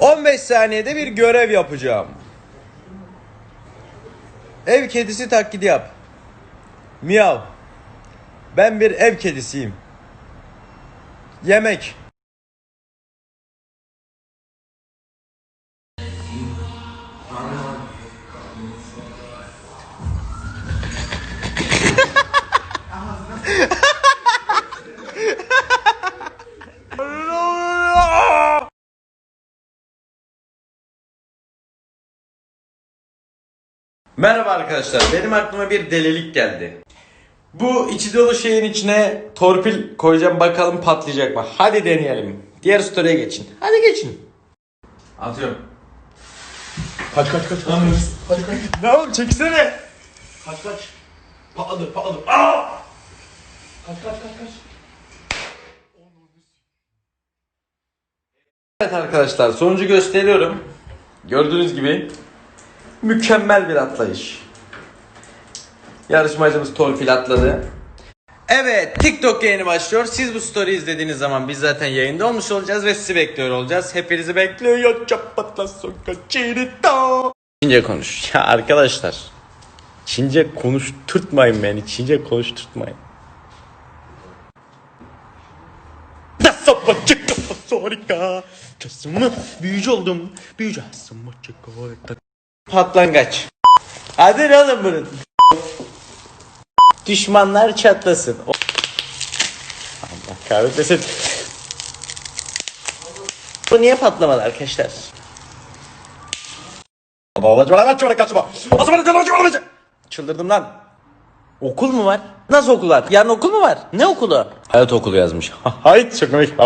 15 saniyede bir görev yapacağım. Ev kedisi taklidi yap. Miyav. Ben bir ev kedisiyim. Yemek. Merhaba arkadaşlar. Benim aklıma bir delilik geldi. Bu içi dolu şeyin içine torpil koyacağım bakalım patlayacak mı? Hadi deneyelim. Diğer story'e geçin. Hadi geçin. Atıyorum. Kaç kaç kaç. Kaç kaç. Ne oğlum çeksene. Kaç kaç. Patladı patladı. Aa! Kaç kaç kaç kaç. Evet arkadaşlar sonucu gösteriyorum. Gördüğünüz gibi mükemmel bir atlayış. Yarışmacımız torpil atladı. Evet TikTok yayını başlıyor. Siz bu story izlediğiniz zaman biz zaten yayında olmuş olacağız ve sizi bekliyor olacağız. Hepinizi bekliyor. Çapatla sokaçirito. Çince konuş. Ya arkadaşlar. Çince konuşturtmayın beni. Çince konuşturtmayın. Harika. Casımı büyücü oldum. Büyücü asımı çikolata. Patlangaç. Hadi oğlum bunun. Düşmanlar çatlasın. Allah kahretmesin. Bu niye patlamadı arkadaşlar? Çıldırdım lan. Okul mu var? Nasıl okul var? Yarın okul mu var? Ne okulu? Hayat okulu yazmış. Hayır çok komik.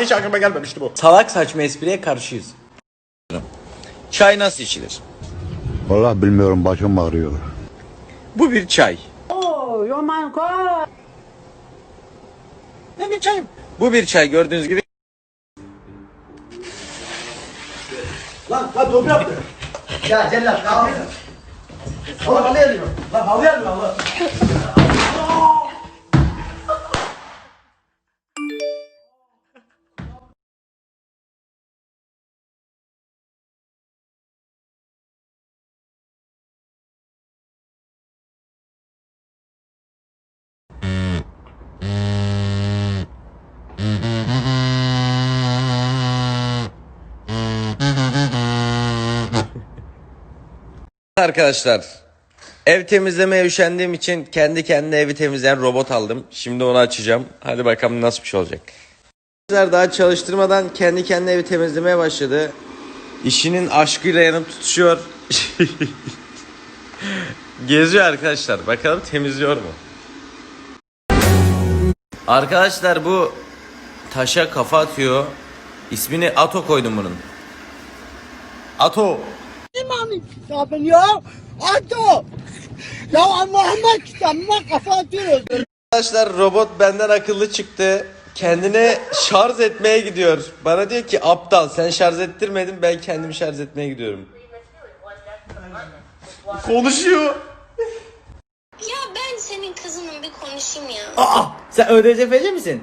Hiç aklıma gelmemişti bu. Salak saçma espriye karşıyız. Çay nasıl içilir? Vallahi bilmiyorum başım ağrıyor. Bu bir çay. Oh god! Ne bir çayım? Bu bir çay gördüğünüz gibi. Lan lan doğru yaptı. Ya cellat kahve. Allah halı yanıyor. Lan halı yanıyor Allah. Arkadaşlar ev temizlemeye üşendiğim için kendi kendine evi temizleyen robot aldım. Şimdi onu açacağım. Hadi bakalım nasıl bir şey olacak. Arkadaşlar daha çalıştırmadan kendi kendine evi temizlemeye başladı. İşinin aşkıyla yanıp tutuşuyor. Geziyor arkadaşlar. Bakalım temizliyor mu? Arkadaşlar bu taşa kafa atıyor. İsmini Ato koydum bunun. Ato. Kitabın ya! Ato! Ya Allah'ıma kitabıma kafa atıyoruz. Arkadaşlar robot benden akıllı çıktı. Kendine şarj etmeye gidiyor. Bana diyor ki aptal sen şarj ettirmedin ben kendimi şarj etmeye gidiyorum. Konuşuyor. Ya ben senin kızının bir konuşayım ya. Aa, sen ÖDCF'ci misin?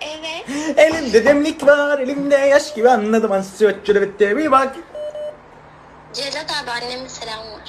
Evet. Elimde demlik var, elimde yaş gibi anladım. Ansiyon bitti bir bak. جزاك الله عنا من السلامة